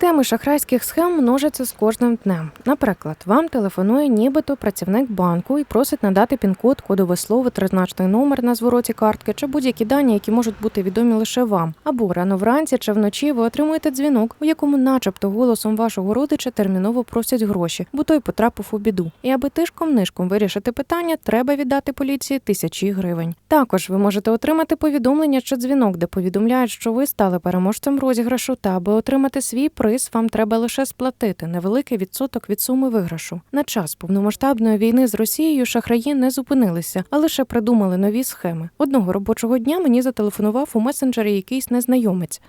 Теми шахрайських схем множаться з кожним днем. Наприклад, вам телефонує нібито працівник банку і просить надати пін-код, кодове слово, тризначний номер на звороті картки чи будь-які дані, які можуть бути відомі лише вам. Або рано вранці чи вночі ви отримуєте дзвінок, у якому, начебто, голосом вашого родича терміново просять гроші, бо той потрапив у біду. І аби тишком-нишком вирішити питання, треба віддати поліції тисячі гривень. Також ви можете отримати повідомлення чи дзвінок, де повідомляють, що ви стали переможцем розіграшу, та аби отримати свій приз, вам треба лише сплатити невеликий відсоток від суми виграшу. На час повномасштабної війни з Росією шахраї не зупинилися, а лише придумали нові схеми. Одного робочого дня мені зателефонував у месенджері якийсь незнайомець.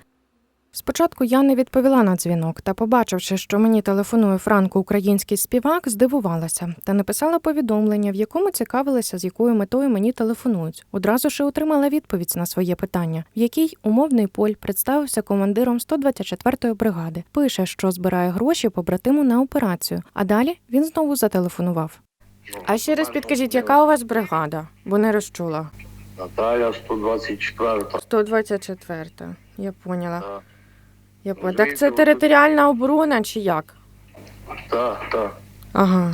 Спочатку я не відповіла на дзвінок та, побачивши, що мені телефонує франко-український співак, здивувалася та написала повідомлення, в якому цікавилася, з якою метою мені телефонують. Одразу ж і отримала відповідь на своє питання, в якій умовний поль представився командиром 124-ї бригади. Пише, що збирає гроші побратиму на операцію. А далі він знову зателефонував. А ще раз підкажіть, яка у вас бригада? Бо не розчула. Наталя 124. 124. Я поняла. Я поняла. Так це територіальна оборона чи як? так. так. Ага.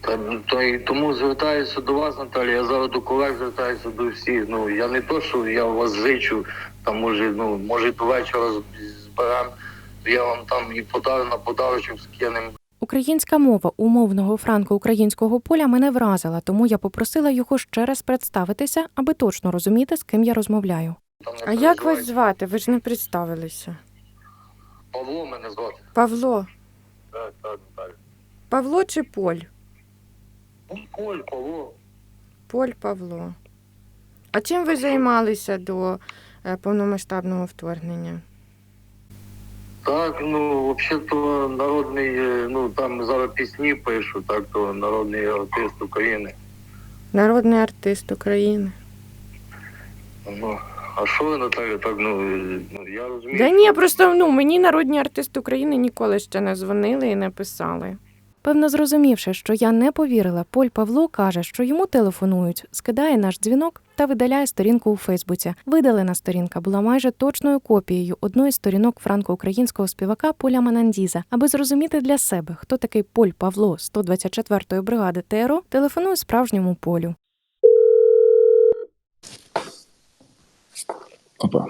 Та, то, і тому звертаюся до вас, Наталя. Я зараз до колег звертаюся до всіх. Ну я не то, що я вас зичу, там може, ну може до вечора з- зберемо. Я вам там і подарю на подарочок скинемо. Українська мова умовного франко-українського поля мене вразила, тому я попросила його ще раз представитися, аби точно розуміти, з ким я розмовляю. Там не А як вас переживайте. звати? Ви ж не представилися. Павло мене звати. Павло. Так, так, Наталя. Павло чи Поль? Ну, Коль, Павло. Поль Павло. А чим ви займалися до е, повномасштабного вторгнення? Так, ну взагалі-то народний, е, ну там зараз пісні пишу, так то народний артист України. Народний артист України. Ну, а що ви, Наталя, так, ну, ну я розумію. Да ні, просто ну мені народні артисти України ніколи ще не дзвонили і не писали. Певно, зрозумівши, що я не повірила, Поль Павло каже, що йому телефонують, скидає наш дзвінок та видаляє сторінку у Фейсбуці. Видалена сторінка була майже точною копією одної з сторінок франко-українського співака Поля Манандіза. Аби зрозуміти для себе, хто такий Поль Павло 124-ї бригади ТРО, телефоную справжньому полю. Опа.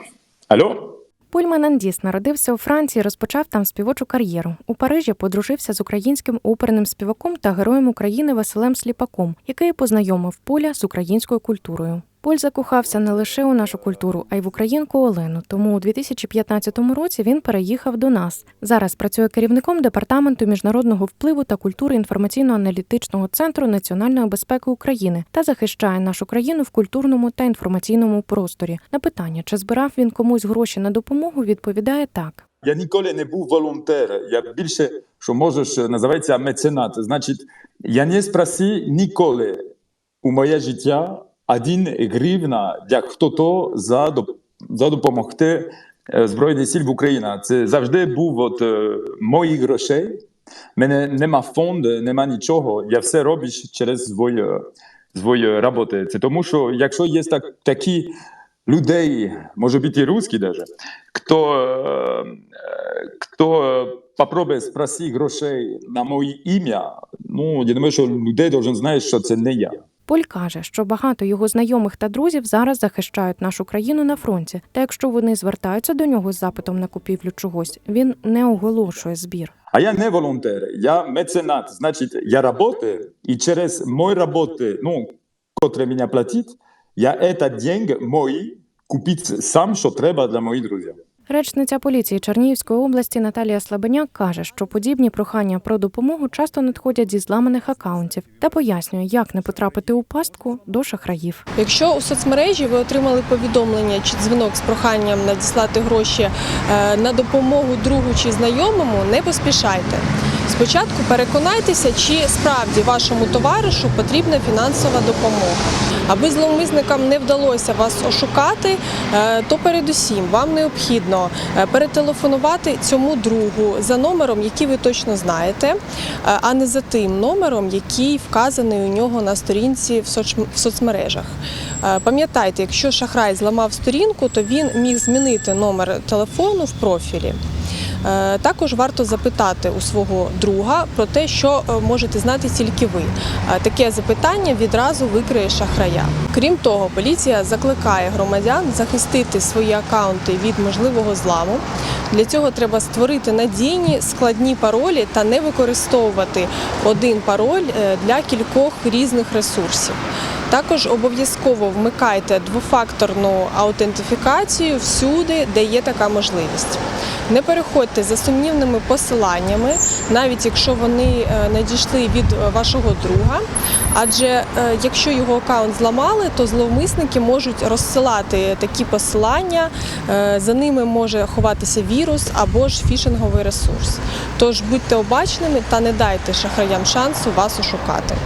Алло? Поль Менандіс народився у Франції, розпочав там співочу кар'єру. У Парижі подружився з українським оперним співаком та героєм України Василем Сліпаком, який познайомив Поля з українською культурою. Поль закохався не лише у нашу культуру, а й в українку Олену. Тому у 2015 році він переїхав до нас. Зараз працює керівником департаменту міжнародного впливу та культури інформаційно-аналітичного центру національної безпеки України та захищає нашу країну в культурному та інформаційному просторі. На питання, чи збирав він комусь гроші на допомогу, відповідає так. Я ніколи не був волонтер. Я більше, що можеш, називається меценат. Значить, я не спросив ніколи у моє життя один гривна для хто-то за, за допомогти е, Збройних сил в Україні. Це завжди був от, е, моїх грошей. Мене нема фонду, нема нічого. Я все роблю через свою, свою роботу. Це тому, що якщо є так, такі людей, може бути і русські даже, хто, е, хто попробує спросити грошей на моє ім'я, ну, я думаю, що людей должен знати, що це не я. Поль каже, що багато його знайомих та друзів зараз захищають нашу країну на фронті. Та якщо вони звертаються до нього з запитом на купівлю чогось, він не оголошує збір. А я не волонтер, я меценат. Значить, я працюю, і через мої роботи, ну, котре мене платить, я это деньги мої купити сам, що треба для моїх друзів. Речниця поліції Чернігівської області Наталія Слабеняк каже, що подібні прохання про допомогу часто надходять зі зламаних акаунтів та пояснює, як не потрапити у пастку до шахраїв. Якщо у соцмережі ви отримали повідомлення чи дзвінок з проханням надіслати гроші е, на допомогу другу чи знайомому, не поспішайте. Спочатку переконайтеся, чи справді вашому товаришу потрібна фінансова допомога. Аби зловмисникам не вдалося вас ошукати, е, то передусім вам необхідно е, перетелефонувати цьому другу за номером, який ви точно знаєте, е, а не за тим номером, який вказаний у нього на сторінці в соцмережах. Пам'ятайте, якщо шахрай зламав сторінку, то він міг змінити номер телефону в профілі. Е, Також варто запитати у свого друга про те, що е, можете знати тільки ви. Е, Таке запитання відразу викриє шахрая. Крім того, поліція закликає громадян захистити свої акаунти від можливого зламу. Для цього треба створити надійні складні паролі та не використовувати один пароль для кількох різних ресурсів. Також обов'язково вмикайте двофакторну аутентифікацію всюди, де є така можливість. Не переходьте за сумнівними посиланнями, навіть якщо вони е, надійшли від е, вашого друга. Адже е, якщо його аккаунт зламали, то зловмисники можуть розсилати такі посилання, за ними може ховатися вірус або ж фішинговий ресурс. Тож будьте обачними та не дайте шахраям шансу вас ошукати.